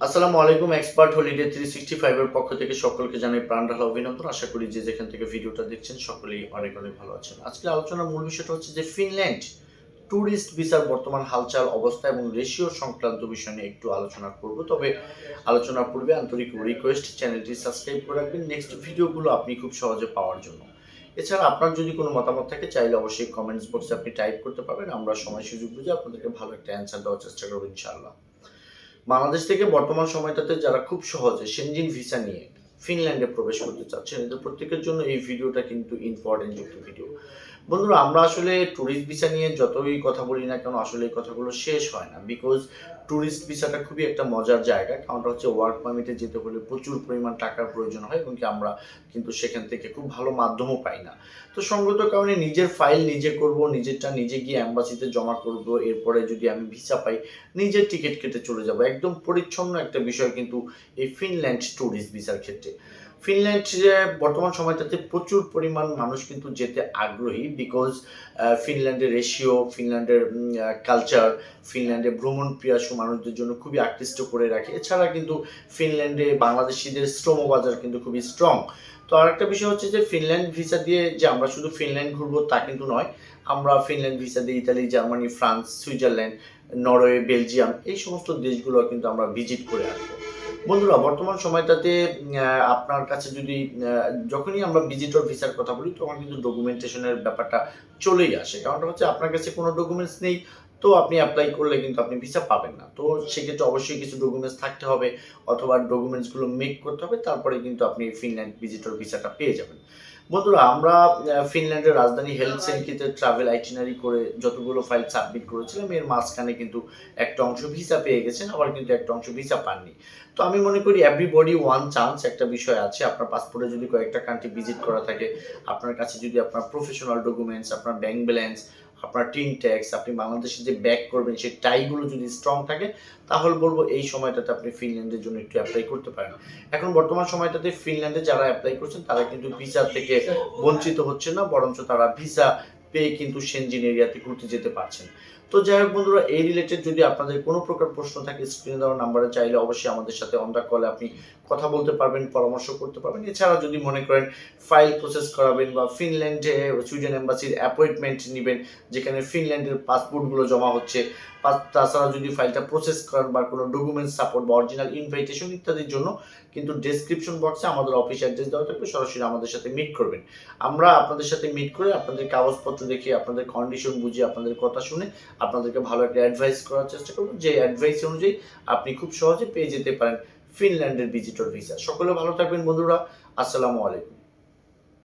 আসসালামু আলাইকুম expert holiday three sixty ফাইভের পক্ষ থেকে সকলকে জানাই প্রাণ ঢালা অভিনন্দন। আশা করি যে যেখান থেকে ভিডিওটা দেখছেন, সকলেই অনেক অনেক ভালো আছেন। আজকে আলোচনার মূল বিষয়টা হচ্ছে যে ফিনল্যান্ড ট্যুরিস্ট ভিসার বর্তমান হালচাল অবস্থা এবং রেশিও সংক্রান্ত বিষয় নিয়ে একটু আলোচনা করব। তবে আলোচনার পূর্বে আন্তরিক রিকোয়েস্ট চ্যানেলটি সাবস্ক্রাইব করে রাখবেন। নেক্সট ভিডিওগুলো আপনি খুব সহজে পাওয়ার জন্য। এছাড়া আপনার যদি কোনো মতামত থাকে, চাইলে অবশ্যই কমেন্টস বক্সে আপনি টাইপ করতে পারবেন। আমরা সময় সুযোগ বুঝে আপনাদেরকে ভালো একটা অ্যান্সার দেওয়ার চেষ্টা করব, ইনশাআল্লাহ। বাংলাদেশ থেকে বর্তমান সময়টাতে যারা খুব সহজে সেনজিন ভিসা নিয়ে ফিনল্যান্ডে প্রবেশ করতে চাচ্ছেন, এদের প্রত্যেকের জন্য এই ভিডিওটা কিন্তু ইম্পর্টেন্ট একটি ভিডিও বন্ধুরা, আমরা আসলে ট্যুরিস্ট ভিসা নিয়ে যতই কথা বলি না কেন, আসলে এই কথাগুলো শেষ হয় না। বিকজ ট্যুরিস্ট ভিসাটা খুবই একটা মজার জায়গা কারণটা হচ্ছে ওয়ার্ক পারমিটে যেতে হলে প্রচুর পরিমাণ টাকার প্রয়োজন হয় এবং কি আমরা কিন্তু সেখান থেকে খুব ভালো মাধ্যমও পাই না। তো সঙ্গত কারণে নিজের ফাইল নিজে করব, নিজেরটা নিজে গিয়ে অ্যাম্বাসিতে জমা করব, এরপরে যদি আমি ভিসা পাই, নিজের টিকিট কেটে চলে যাব। একদম পরিচ্ছন্ন একটা বিষয় কিন্তু এই ফিনল্যান্ড ট্যুরিস্ট ভিসার ক্ষেত্রে। ফিনল্যান্ড বর্তমান সময়টাতে প্রচুর পরিমাণ মানুষ কিন্তু যেতে আগ্রহী বিকজ ফিনল্যান্ডের রেশিও ফিনল্যান্ডের কালচার ফিনল্যান্ডে ভ্রমণ প্রিয়াসু মানুষদের জন্য খুবই আকৃষ্ট করে রাখে। এছাড়া কিন্তু ফিনল্যান্ডে বাংলাদেশিদের শ্রম বাজার কিন্তু খুবই স্ট্রং তো আরেকটা বিষয় হচ্ছে যে ফিনল্যান্ড ভিসা দিয়ে যে আমরা শুধু ফিনল্যান্ড ঘুরবো তা কিন্তু নয়, আমরা ফিনল্যান্ড ভিসা দিয়ে Italy Germany France Switzerland Norway Belgium এই সমস্ত দেশগুলো কিন্তু আমরা ভিজিট করে আসব। বন্ধুরা, বর্তমান সময়টাতে আপনার কাছে যদি যখনই আমরা ভিজিটর ভিসার কথা বলি, তখন কিন্তু ডকুমেন্টেশনের ব্যাপারটা চলেই আসে। কারণটা হচ্ছে আপনার কাছে কোনো ডকুমেন্টস নেই তো আপনি অ্যাপ্লাই করলে কিন্তু আপনি ভিসা পাবেন না। তো সেক্ষেত্রে অবশ্যই কিছু ডকুমেন্টস থাকতে হবে অথবা ডকুমেন্টসগুলো মেক করতে হবে, তারপরে কিন্তু আপনি ফিনল্যান্ড ভিজিটর ভিসাটা পেয়ে যাবেন। বন্ধুরা, আমরা ফিনল্যান্ডের রাজধানী হেলসিঙ্কিতে ট্রাভেল আইটিনারি করে যতগুলো ফাইল সাবমিট করেছিলাম, এর মাঝখানে কিন্তু একটা অংশ ভিসা পেয়ে গেছেন, আবার কিন্তু একটা অংশ ভিসা পাননি। তো আমি মনে করি এভরিবডি ওয়ান চান্স একটা বিষয় আছে, আপনার পাসপোর্টে যদি কয়েকটা কান্ট্রি ভিজিট করা থাকে, আপনার কাছে যদি আপনার প্রফেশনাল ডকুমেন্টস আপনার ব্যাংক ব্যালেন্স আপনার টিন ট্যাক্স, আপনি বাংলাদেশে যে ব্যাক করবেন, সেই টাইগুলো যদি স্ট্রং থাকে, তাহলে বলব এই সময়টাতে আপনি ফিনল্যান্ডের জন্য একটু অ্যাপ্লাই করতে পারেন। এখন বর্তমান সময়টাতে ফিনল্যান্ডে যারা অ্যাপ্লাই করছেন, তারা কিন্তু ভিসা থেকে বঞ্চিত হচ্ছে না, বরঞ্চ তারা ভিসা পেয়ে কিন্তু সেনজিন এরিয়াতে ঘুরতে যেতে পারছেন। তো যাই হোক বন্ধুরা, এই রিলেটেড যদি আপনাদের কোনো প্রকার প্রশ্ন থাকে স্ক্রিনে দেওয়া নাম্বারে চাইলে অবশ্যই আমাদের সাথে অন কলে আপনি কথা বলতে পারবেন, পরামর্শ করতে পারবেন। এছাড়া যদি মনে করেন ফাইল প্রসেস করাবেন বা ফিনল্যান্ডে সুইডেন এম্বাসির অ্যাপয়েন্টমেন্ট নেবেন, যেখানে ফিনল্যান্ডের পাসপোর্টগুলো জমা হচ্ছে তাছাড়া যদি ফাইলটা প্রসেস করেন বা কোনো ডকুমেন্ট সাপোর্ট বা অরিজিনাল ইনভাইটেশন ইত্যাদির জন্য, কিন্তু ডেসক্রিপশন বক্সে আমাদের অফিস অ্যাড্রেস দেওয়া থাকবে, সরাসরি আমাদের সাথে মিট করবেন। আমরা আপনাদের সাথে মিট করে আপনাদের কাগজপত্র দেখে আপনাদের কন্ডিশন বুঝে আপনাদের কথা শুনে আপনাদেরকে ভালো একটা অ্যাডভাইস করার চেষ্টা করব। যে অ্যাডভাইস অনুযায়ী আপনি খুব সহজে পেয়ে যেতে পারেন ফিনল্যান্ডের ভিজিটর ভিসা সকলে ভালো থাকবেন বন্ধুরা। আসসালামু আলাইকুম।